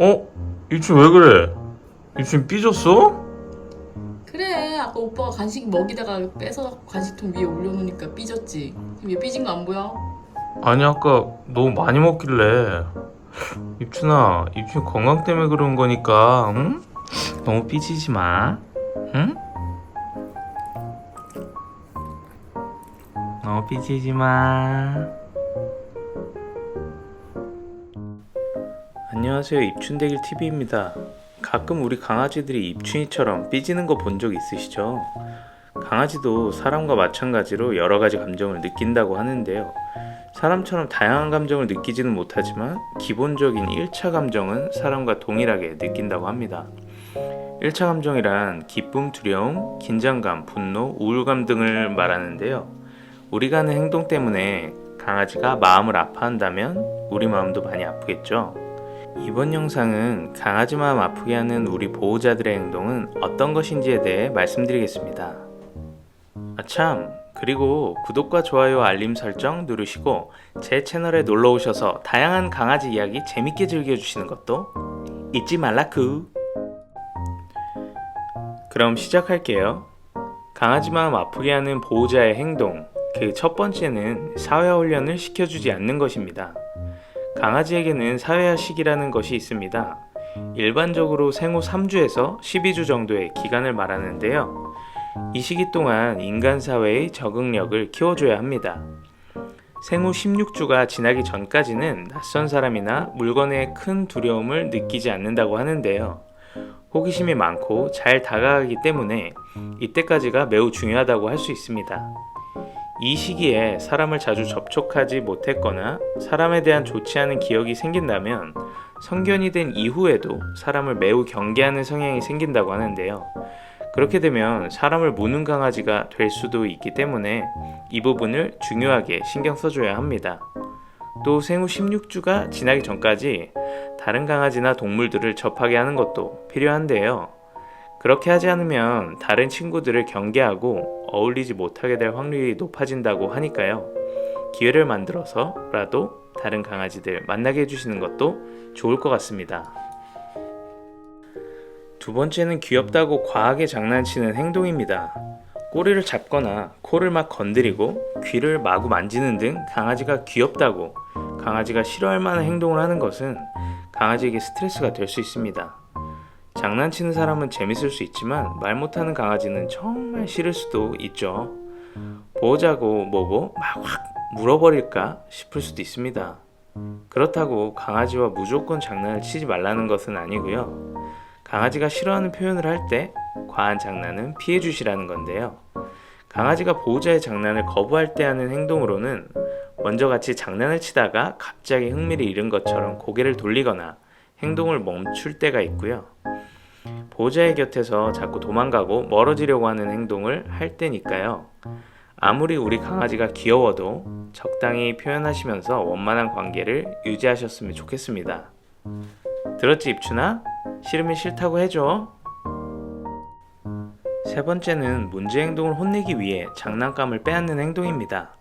어? 입춘 왜 그래? 입춘 삐졌어? 그래 아까 오빠가 간식 먹이다가 빼서 간식통 위에 올려놓으니까 삐졌지 지금 얘 삐진 거 안 보여? 아니 아까 너무 많이 먹길래 입춘아 입춘 건강 때문에 그런 거니까 응? 너무 삐지지 마 응? 너무 삐지지 마 안녕하세요 입춘대길 TV입니다 가끔 우리 강아지들이 입춘이처럼 삐지는 거 본 적 있으시죠? 강아지도 사람과 마찬가지로 여러 가지 감정을 느낀다고 하는데요. 사람처럼 다양한 감정을 느끼지는 못하지만 기본적인 1차 감정은 사람과 동일하게 느낀다고 합니다. 1차 감정이란 기쁨, 두려움, 긴장감, 분노, 우울감 등을 말하는데요. 우리가 하는 행동 때문에 강아지가 마음을 아파한다면 우리 마음도 많이 아프겠죠. 이번 영상은 강아지 마음 아프게 하는 우리 보호자들의 행동은 어떤 것인지에 대해 말씀드리겠습니다. 아 참, 그리고 구독과 좋아요 알림 설정 누르시고 제 채널에 놀러 오셔서 다양한 강아지 이야기 재밌게 즐겨주시는 것도 잊지 말라쿠. 그럼 시작할게요. 강아지 마음 아프게 하는 보호자의 행동. 그 첫 번째는 사회화 훈련을 시켜주지 않는 것입니다. 강아지에게는 사회화 시기라는 것이 있습니다. 일반적으로 생후 3주에서 12주 정도의 기간을 말하는데요. 이 시기 동안 인간 사회의 적응력을 키워줘야 합니다. 생후 16주가 지나기 전까지는 낯선 사람이나 물건에 큰 두려움을 느끼지 않는다고 하는데요. 호기심이 많고 잘 다가가기 때문에 이때까지가 매우 중요하다고 할 수 있습니다. 이 시기에 사람을 자주 접촉하지 못했거나 사람에 대한 좋지 않은 기억이 생긴다면 성견이 된 이후에도 사람을 매우 경계하는 성향이 생긴다고 하는데요. 그렇게 되면 사람을 무는 강아지가 될 수도 있기 때문에 이 부분을 중요하게 신경 써줘야 합니다. 또 생후 16주가 지나기 전까지 다른 강아지나 동물들을 접하게 하는 것도 필요한데요. 그렇게 하지 않으면 다른 친구들을 경계하고 어울리지 못하게 될 확률이 높아진다고 하니까요. 기회를 만들어서라도 다른 강아지들 만나게 해주시는 것도 좋을 것 같습니다. 두 번째는 귀엽다고 과하게 장난치는 행동입니다. 꼬리를 잡거나 코를 막 건드리고 귀를 마구 만지는 등 강아지가 귀엽다고 강아지가 싫어할 만한 행동을 하는 것은 강아지에게 스트레스가 될 수 있습니다. 장난치는 사람은 재밌을 수 있지만 말 못하는 강아지는 정말 싫을 수도 있죠. 보호자고 뭐고 막 확 물어버릴까 싶을 수도 있습니다. 그렇다고 강아지와 무조건 장난을 치지 말라는 것은 아니고요. 강아지가 싫어하는 표현을 할 때 과한 장난은 피해 주시라는 건데요. 강아지가 보호자의 장난을 거부할 때 하는 행동으로는 먼저 같이 장난을 치다가 갑자기 흥미를 잃은 것처럼 고개를 돌리거나 행동을 멈출 때가 있고요. 보호자의 곁에서 자꾸 도망가고 멀어지려고 하는 행동을 할 때니까요. 아무리 우리 강아지가 귀여워도 적당히 표현하시면서 원만한 관계를 유지하셨으면 좋겠습니다. 들었지 입춘아? 싫으면 싫다고 해줘. 세 번째는 문제 행동을 혼내기 위해 장난감을 빼앗는 행동입니다.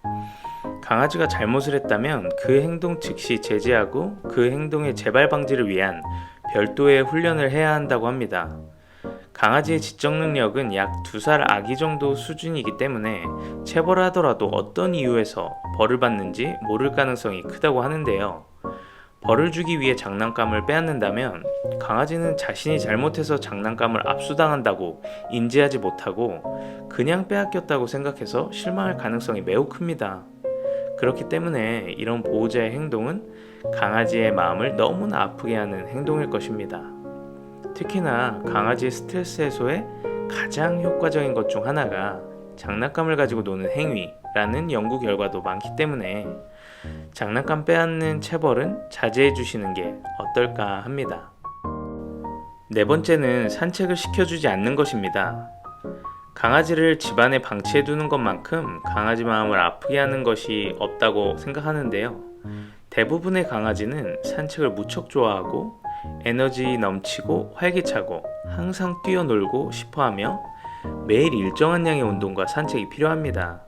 강아지가 잘못을 했다면 그 행동 즉시 제재하고 그 행동의 재발 방지를 위한 별도의 훈련을 해야 한다고 합니다. 강아지의 지적 능력은 약두살 아기 정도 수준이기 때문에 체벌을 하더라도 어떤 이유에서 벌을 받는지 모를 가능성이 크다고 하는데요. 벌을 주기 위해 장난감을 빼앗는다면 강아지는 자신이 잘못해서 장난감을 압수당한다고 인지하지 못하고 그냥 빼앗겼다고 생각해서 실망할 가능성이 매우 큽니다. 그렇기 때문에 이런 보호자의 행동은 강아지의 마음을 너무나 아프게 하는 행동일 것입니다. 특히나 강아지의 스트레스 해소에 가장 효과적인 것 중 하나가 장난감을 가지고 노는 행위라는 연구 결과도 많기 때문에 장난감 빼앗는 체벌은 자제해 주시는 게 어떨까 합니다. 네 번째는 산책을 시켜주지 않는 것입니다. 강아지를 집안에 방치해 두는 것만큼 강아지 마음을 아프게 하는 것이 없다고 생각하는데요. 대부분의 강아지는 산책을 무척 좋아하고 에너지 넘치고 활기차고 항상 뛰어놀고 싶어 하며 매일 일정한 양의 운동과 산책이 필요합니다.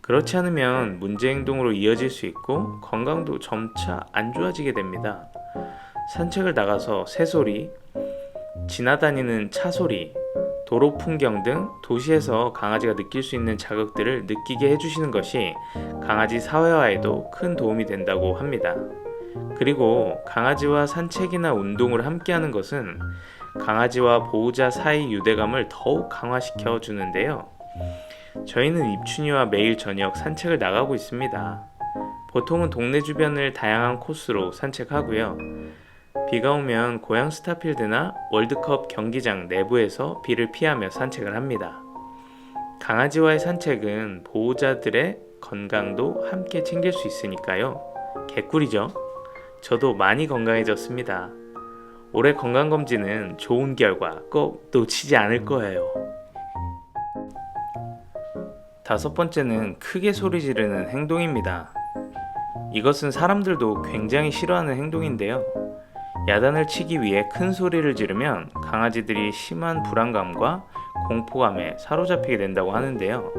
그렇지 않으면 문제 행동으로 이어질 수 있고 건강도 점차 안 좋아지게 됩니다. 산책을 나가서 새소리, 지나다니는 차 소리, 도로 풍경 등 도시에서 강아지가 느낄 수 있는 자극들을 느끼게 해주시는 것이 강아지 사회화에도 큰 도움이 된다고 합니다. 그리고 강아지와 산책이나 운동을 함께하는 것은 강아지와 보호자 사이 유대감을 더욱 강화시켜 주는데요. 저희는 입춘이와 매일 저녁 산책을 나가고 있습니다. 보통은 동네 주변을 다양한 코스로 산책하고요. 비가 오면 고양 스타필드나 월드컵 경기장 내부에서 비를 피하며 산책을 합니다. 강아지와의 산책은 보호자들의 건강도 함께 챙길 수 있으니까요. 개꿀이죠. 저도 많이 건강해졌습니다. 올해 건강검진은 좋은 결과 꼭 놓치지 않을 거예요. 다섯 번째는 크게 소리 지르는 행동입니다. 이것은 사람들도 굉장히 싫어하는 행동인데요. 야단을 치기 위해 큰 소리를 지르면 강아지들이 심한 불안감과 공포감에 사로잡히게 된다고 하는데요.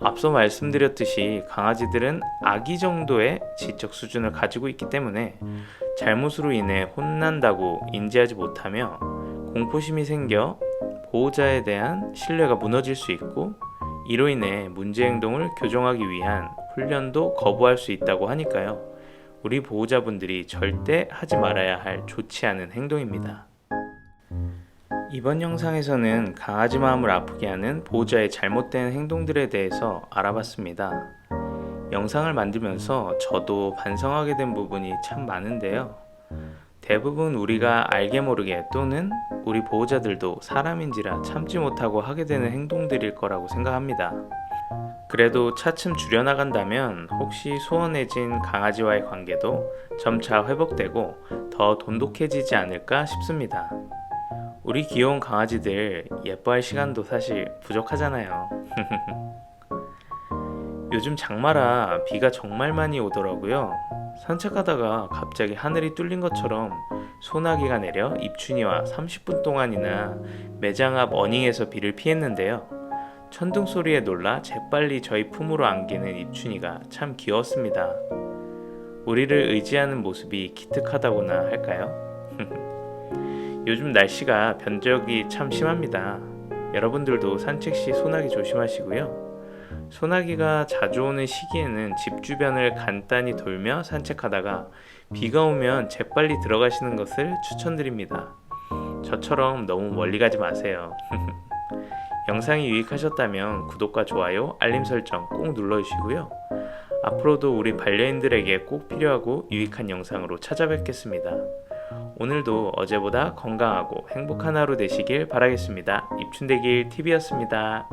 앞서 말씀드렸듯이 강아지들은 아기 정도의 지적 수준을 가지고 있기 때문에 잘못으로 인해 혼난다고 인지하지 못하며 공포심이 생겨 보호자에 대한 신뢰가 무너질 수 있고 이로 인해 문제 행동을 교정하기 위한 훈련도 거부할 수 있다고 하니까요. 우리 보호자분들이 절대 하지 말아야 할 좋지 않은 행동입니다. 이번 영상에서는 강아지 마음을 아프게 하는 보호자의 잘못된 행동들에 대해서 알아봤습니다. 영상을 만들면서 저도 반성하게 된 부분이 참 많은데요. 대부분 우리가 알게 모르게 또는 우리 보호자들도 사람인지라 참지 못하고 하게 되는 행동들일 거라고 생각합니다. 그래도 차츰 줄여나간다면 혹시 소원해진 강아지와의 관계도 점차 회복되고 더 돈독해지지 않을까 싶습니다. 우리 귀여운 강아지들 예뻐할 시간도 사실 부족하잖아요. 요즘 장마라 비가 정말 많이 오더라고요. 산책하다가 갑자기 하늘이 뚫린 것처럼 소나기가 내려 입춘이와 30분 동안이나 매장 앞 어닝에서 비를 피했는데요. 천둥 소리에 놀라 재빨리 저희 품으로 안기는 입춘이가 참 귀여웠습니다. 우리를 의지하는 모습이 기특하다고나 할까요? 요즘 날씨가 변적이 참 심합니다. 여러분들도 산책 시 소나기 조심하시고요. 소나기가 자주 오는 시기에는 집 주변을 간단히 돌며 산책하다가 비가 오면 재빨리 들어가시는 것을 추천드립니다. 저처럼 너무 멀리 가지 마세요. 영상이 유익하셨다면 구독과 좋아요, 알림 설정 꼭 눌러주시고요. 앞으로도 우리 반려인들에게 꼭 필요하고 유익한 영상으로 찾아뵙겠습니다. 오늘도 어제보다 건강하고 행복한 하루 되시길 바라겠습니다. 입춘대길 TV였습니다.